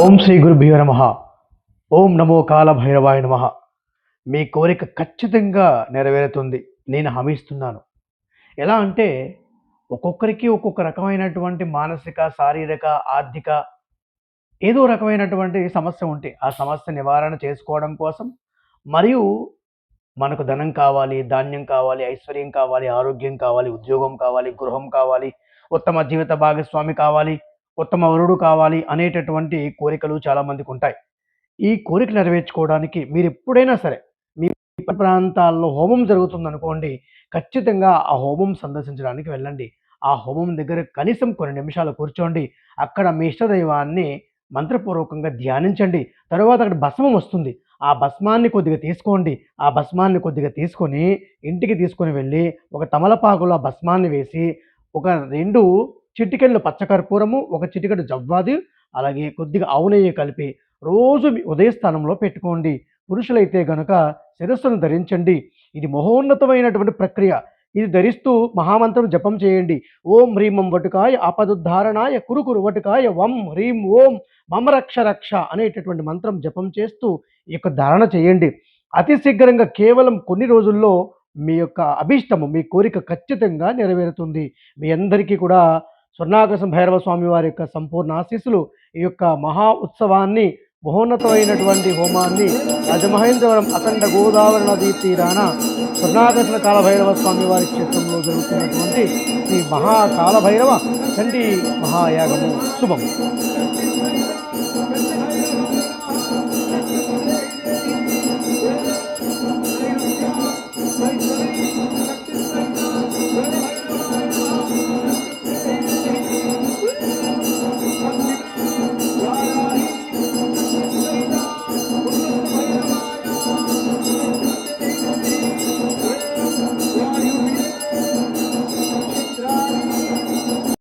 ఓం శ్రీ గురుభ్యో నమ. ఓం నమో కాల భైరవాయ నమ. మీ కోరిక ఖచ్చితంగా నెరవేరుతుంది. నేను హమిస్తున్నాను. ఎలా అంటే ఒక్కొక్కరికి ఒక్కొక్క రకమైనటువంటి మానసిక శారీరక ఆర్థిక ఏదో రకమైనటువంటి సమస్య ఉంటే ఆ సమస్య నివారణ చేసుకోవడం కోసం మరియు మనకు ధనం కావాలి ధాన్యం కావాలి ఐశ్వర్యం కావాలి ఆరోగ్యం కావాలి ఉద్యోగం కావాలి గృహం కావాలి ఉత్తమ జీవిత భాగస్వామి కావాలి ఉత్తమ వరుడు కావాలి అనేటటువంటి కోరికలు చాలామందికి ఉంటాయి. ఈ కోరిక నెరవేర్చుకోవడానికి మీరు ఎప్పుడైనా సరే మీ ప్రాంతాల్లో హోమం జరుగుతుందనుకోండి ఖచ్చితంగా ఆ హోమం సందర్శించడానికి వెళ్ళండి. ఆ హోమం దగ్గర కనీసం కొన్ని నిమిషాలు కూర్చోండి. అక్కడ మీ ఇష్టదైవాన్ని మంత్రపూర్వకంగా ధ్యానించండి. తరువాత అక్కడ భస్మం వస్తుంది. ఆ భస్మాన్ని కొద్దిగా తీసుకోండి. ఆ భస్మాన్ని కొద్దిగా తీసుకొని ఇంటికి తీసుకొని వెళ్ళి ఒక తమలపాకులో ఆ భస్మాన్ని వేసి ఒక రెండు చిటికెళ్ళు పచ్చకర్పూరము ఒక చిటికెడు జవ్వాది అలాగే కొద్దిగా ఆవునెయ్యి కలిపి రోజు మీ ఉదయస్థానంలో పెట్టుకోండి. పురుషులైతే గనుక శిరస్సును ధరించండి. ఇది మహోన్నతమైనటువంటి ప్రక్రియ. ఇది ధరిస్తూ మహామంత్రం జపం చేయండి. ఓం హ్రీమం వటుకాయ ఆపదుద్ధారణాయ కురుకురు వటుకాయ వం హ్రీం ఓం మమ రక్ష రక్ష అనేటటువంటి మంత్రం జపం చేస్తూ ఈ యొక్క ధారణ చేయండి. అతి శీఘ్రంగా కేవలం కొన్ని రోజుల్లో మీ యొక్క అభీష్టము మీ కోరిక ఖచ్చితంగా నెరవేరుతుంది. మీ అందరికీ కూడా స్వర్ణాకర్షణ భైరవ స్వామి వారి యొక్క సంపూర్ణ ఆశీస్సులు ఈ యొక్క మహా ఉత్సవాన్ని మహోన్నతమైనటువంటి హోమాన్ని రాజమహేంద్రవరం అఖండ గోదావరి నదీ తీరాన స్వర్ణాకర్షణ కాలభైరవ స్వామి వారి క్షేత్రంలో జరుగుతున్నటువంటి శ్రీ మహాకాలభైరవ చండీ మహాయాగము. శుభం.